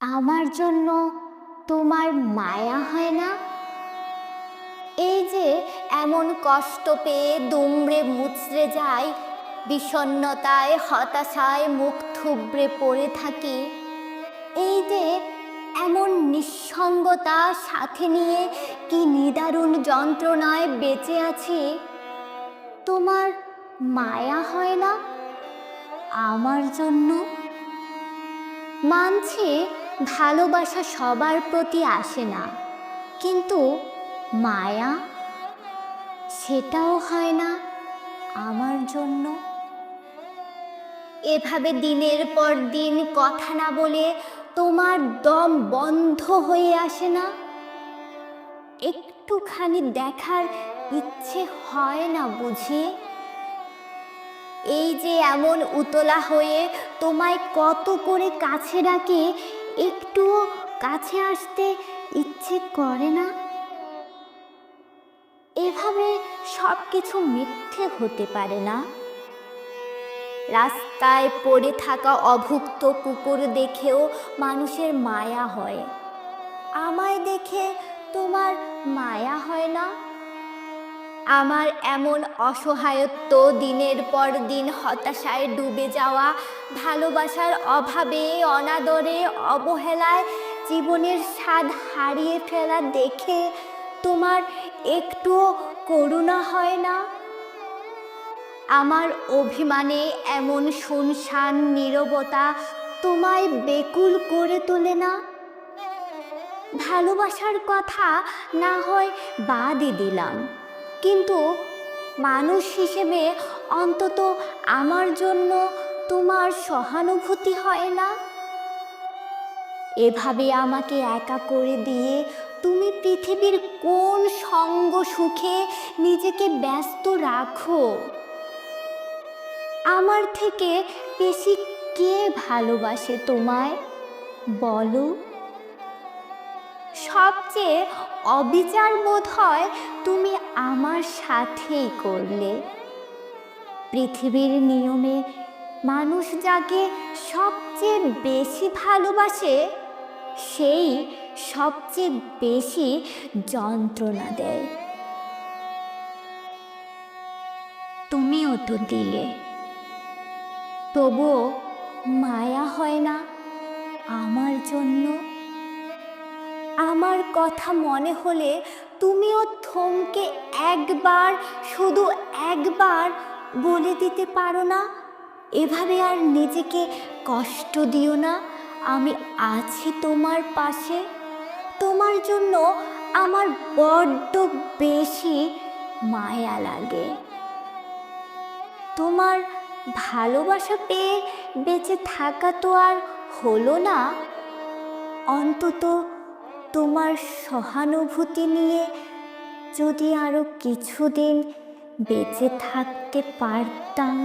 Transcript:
আমার জন্য তোমার মায়া হয় না? এই যে এমন কষ্ট পেয়ে দুমড়ে মুচড়ে যাই, বিষণ্ণতায়, হতাশায় মুখ থুবড়ে পড়ে থাকি। এই যে এমন নিঃসঙ্গতা সাথে নিয়ে কি নিদারুণ যন্ত্রণায় বেঁচে আছি, তোমার মায়া হয় না? আমার জন্য? মানছি ভালোবাসা সবার প্রতি আসে না। কিন্তু মায়া, সেটাও হয় না আমার জন্য। এভাবে দিনের পর দিন কথা না বলে তোমার দম বন্ধ হয়ে আসে না। একটুখানি দেখার ইচ্ছে হয় না বুঝি। এই যে এমন উতলা হয়ে তোমায় কত করে কাছে ডাকি একটুও কাছে আসতে ইচ্ছে করে না। এভাবে সব কিছু মিথ্যে হতে পারে না। রাস্তায় পড়ে থাকা অভুক্ত কুকুর দেখেও মানুষের মায়া হয়। আমায় দেখে তোমার মায়া হয় না? আমার এমন অসহায়ত্ব দিনের পর দিন হতাশায় ডুবে যাওয়া, ভালোবাসার অভাবে, অনাদরে, অবহেলায় জীবনের স্বাদ হারিয়ে ফেলা দেখে তোমার একটুও করুণা হয় না? আমার অভিমানে এমন শুনশান নীরবতা তোমায় বেকুল করে তোলে না? ভালোবাসার কথা না হয় বাদই দিলাম। কিন্তু মানুষ হিসেবে অন্তত আমার জন্য তোমার সহানুভূতি হয় না? এভাবে আমাকে একা করে দিয়ে তুমি পৃথিবীর কোন সঙ্গ সুখে নিজেকে ব্যস্ত রাখো? আমার থেকে বেশি কে ভালোবাসে তোমায়? বলো। সবচেয়ে অবিচার বোধ হয় তুমি আমার সাথেই করলে। পৃথিবীর নিয়মে মানুষ যাকে সবচেয়ে বেশি ভালোবাসে, সেই সবচেয়ে বেশি যন্ত্রণা দেয়। তুমিও তো দিলে। তবুও মায়া হয় না আমার জন্য। আমার কথা মনে হলে তুমিও থমকে একবার, শুধু একবার বলে দিতে পারো না। এভাবে আর নিজেকে কষ্ট দিও না। আমি আছি তোমার পাশে। তোমার জন্য আমার বড্ড বেশি মায়া লাগে। তোমার ভালোবাসা পেয়ে বেঁচে থাকা তো আর হলো না। অন্তত তোমার সহানুভূতি নিয়ে যদি আরও কিছুদিন বেঁচে থাকতে পারতাম।